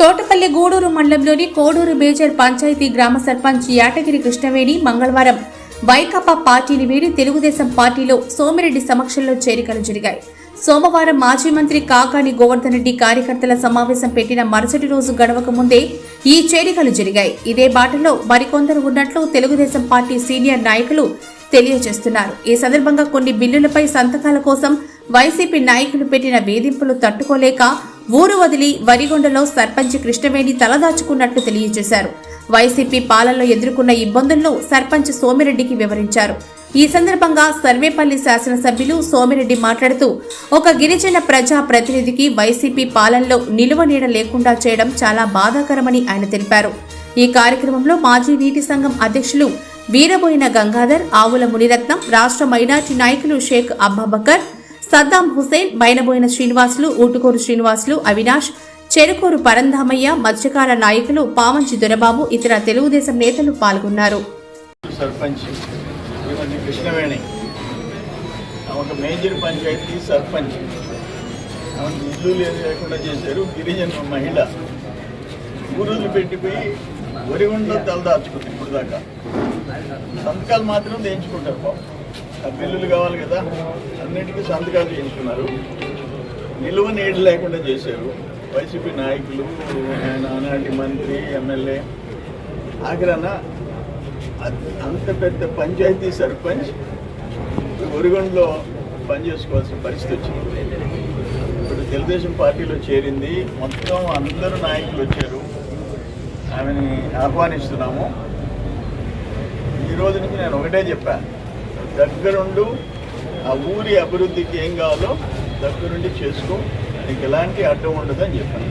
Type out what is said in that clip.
తోటపల్లి గూడూరు మండలంలోని కోడూరు బేజర్ పంచాయతీ గ్రామ సర్పంచ్ యాటగిరి కృష్ణవేణి మంగళవారం వైకాపా పార్టీని వీడి తెలుగుదేశం పార్టీలో సోమిరెడ్డి సమక్షంలో చేరికలు జరిగాయి. సోమవారం మాజీ మంత్రి కాకాని గోవర్ధన్ రెడ్డి కార్యకర్తల సమావేశం పెట్టిన మరుసటి రోజు గడవక ముందే ఈ చేరికలు జరిగాయి. ఇదే బాటలో మరికొందరు ఉన్నట్లు తెలుగుదేశం పార్టీ సీనియర్ నాయకులు తెలియజేస్తున్నారు. ఈ సందర్భంగా కొన్ని బిల్లులపై సంతకాల కోసం వైసీపీ నాయకులు పెట్టిన వేధింపులు తట్టుకోలేక ఊరు వదిలి వరిగొండలో సర్పంచ్ కృష్ణవేణి తలదాచుకున్నట్లు తెలియజేశారు. వైసీపీ పాలనలో ఎదుర్కొన్న ఇబ్బందులను సర్పంచ్ సోమిరెడ్డికి వివరించారు. ఈ సందర్భంగా సర్వేపల్లి శాసనసభ్యులు సోమిరెడ్డి మాట్లాడుతూ ఒక గిరిజన ప్రజా ప్రతినిధికి వైసీపీ పాలనలో నిలువ నీడ లేకుండా చేయడం చాలా బాధాకరమని ఆయన తెలిపారు. ఈ కార్యక్రమంలో మాజీ నీటి సంఘం అధ్యక్షులు వీరబోయిన గంగాధర్ ఆవుల మునిరత్నం రాష్ట్ర మైనార్టీ నాయకులు షేక్ అబ్బాబకర్ సద్దాం హుసేన్ మైనబోయిన శ్రీనివాసులు ఊటుకోరు శ్రీనివాసులు అవినాష్ చెరుకూరు పరంధామయ్య మత్స్యకార నాయకులు పామంచి దొరబాబు ఇతర తెలుగుదేశం నేతలు పాల్గొన్నారు. ఒక మేజర్ పంచాయతీ సర్పంచ్. ఆమె ఇల్లు లేదు లేకుండా చేశారు గిరిజన మహిళ. ఊరులు పెట్టిపోయి వరిగుండలో తలదాచుకుంది ఇప్పుడు దాకా సంతకాలు మాత్రం చేయించుకుంటారు పాపం. బిల్లులు కావాలి కదా. అన్నిటికీ సంతకాలు చేయించుకున్నారు. నిలువ నీళ్ళు లేకుండా చేశారు. వైసీపీ నాయకులు ఆయన ఆనాటి మంత్రి ఎమ్మెల్యే. ఆఖరన అంత పెద్ద పంచాయతీ సర్పంచ్ ఒరిగొండలో పనిచేసుకోవాల్సిన పరిస్థితి వచ్చింది. ఇప్పుడు తెలుగుదేశం పార్టీలో చేరింది. మొత్తం అందరూ నాయకులు వచ్చారు. ఆమెని ఆహ్వానిస్తున్నాము. ఈ రోజు నుంచి నేను ఒకటే చెప్పాను. దగ్గరుండు ఆ ఊరి అభివృద్ధికి ఏం కావాలో దగ్గరుండి చేసుకో. నీకు ఎలాంటి అడ్డం ఉండదని చెప్పాను